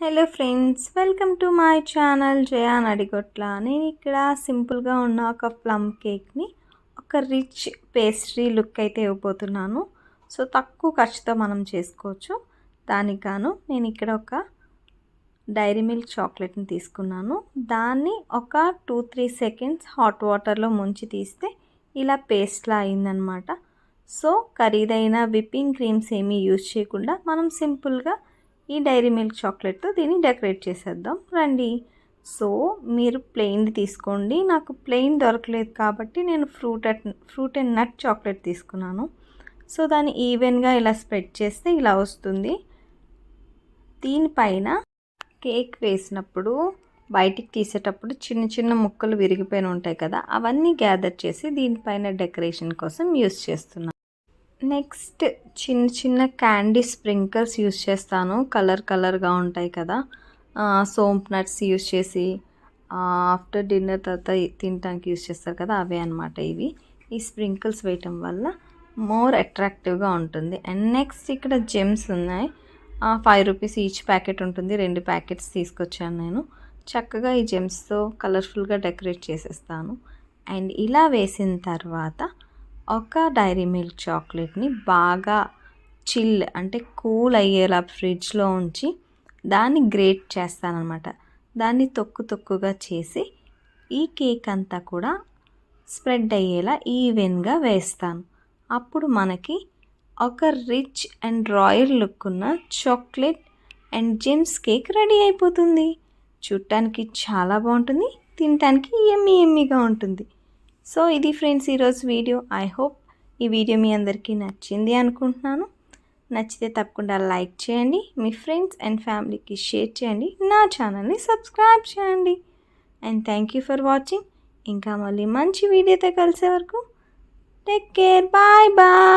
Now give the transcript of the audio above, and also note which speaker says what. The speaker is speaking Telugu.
Speaker 1: Hello friends welcome to my channel Jaya Nadigotla. నేను ఇక్కడ సింపుల్గా ఉన్న ఒక ప్లమ్ కేక్ని ఒక రిచ్ పేస్ట్రీ లుక్ అయితే ఇవ్వబోతున్నాను. సో తక్కువ ఖర్చుతో మనం చేసుకోవచ్చు. దానికి గాను నేను ఇక్కడ ఒక డైరీ మిల్క్ చాక్లెట్ని తీసుకున్నాను. దాన్ని ఒక టూ త్రీ సెకండ్స్ హాట్ వాటర్లో ముంచి తీస్తే ఇలా పేస్ట్లా అయిందనమాట. సో ఖరీదైన విప్పింగ్ క్రీమ్స్ ఏమీ యూజ్ చేయకుండా మనం సింపుల్గా ఈ డైరీ మిల్క్ చాక్లెట్తో దీన్ని డెకరేట్ చేసేద్దాం. రండి. సో మీరు ప్లెయిన్ తీసుకోండి. నాకు ప్లెయిన్ దొరకలేదు కాబట్టి నేను fruit fruit and nut chocolate తీసుకున్నాను. సో దాన్ని ఈవెన్గా ఇలా స్ప్రెడ్ చేస్తే ఇలా వస్తుంది. దీనిపైన కేక్ వేసినప్పుడు బయటికి తీసేటప్పుడు చిన్న చిన్న ముక్కలు విరిగిపోయిన ఉంటాయి కదా అవన్నీ గ్యాదర్ చేసి దీనిపైన డెకరేషన్ కోసం యూస్ చేస్తున్నాను. నెక్స్ట్ చిన్న చిన్న క్యాండీ స్ప్రింకల్స్ యూస్ చేస్తాను. కలర్ కలర్గా ఉంటాయి కదా. సోంప్ నట్స్ యూస్ చేసి ఆఫ్టర్ డిన్నర్ తర్వాత తినడానికి యూస్ చేస్తారు కదా అవే అనమాట ఇవి. ఈ స్ప్రింకిల్స్ వేయటం వల్ల మోర్ అట్రాక్టివ్గా ఉంటుంది. అండ్ నెక్స్ట్ ఇక్కడ జెమ్స్ ఉన్నాయి. ఫైవ్ రూపీస్ ఈచ్ ప్యాకెట్ ఉంటుంది. రెండు ప్యాకెట్స్ తీసుకొచ్చాను నేను. చక్కగా ఈ జెమ్స్తో కలర్ఫుల్గా డెకరేట్ చేసేస్తాను. అండ్ ఇలా వేసిన తర్వాత ఒక డైరీ మిల్క్ చాక్లెట్ని బాగా చిల్ అంటే కూల్ అయ్యేలా ఫ్రిడ్జ్లో ఉంచి దాన్ని గ్రేట్ చేస్తానమాట దాన్ని తొక్కు తొక్కుగా చేసి ఈ కేక్ అంతా కూడా స్ప్రెడ్ అయ్యేలా ఈవెన్గా వేస్తాను. అప్పుడు మనకి ఒక రిచ్ అండ్ రాయల్ లుక్ ఉన్న chocolate and gems cake ready అయిపోతుంది. చూడటానికి చాలా బాగుంటుంది తినటానికి ఎమ్మి ఎమ్మిగా ఉంటుంది. సో ఇది ఫ్రెండ్స్ ఈరోజు వీడియో. ఐ హోప్ ఈ వీడియో మీ అందరికీ నచ్చింది అనుకుంటున్నాను. నచ్చితే తప్పకుండా లైక్ చేయండి మీ ఫ్రెండ్స్ అండ్ ఫ్యామిలీకి షేర్ చేయండి నా ఛానల్ని సబ్స్క్రైబ్ చేయండి. And thank you for watching. ఇంకా మళ్ళీ మంచి వీడియోతో కలిసే వరకు టేక్ కేర్. Bye bye.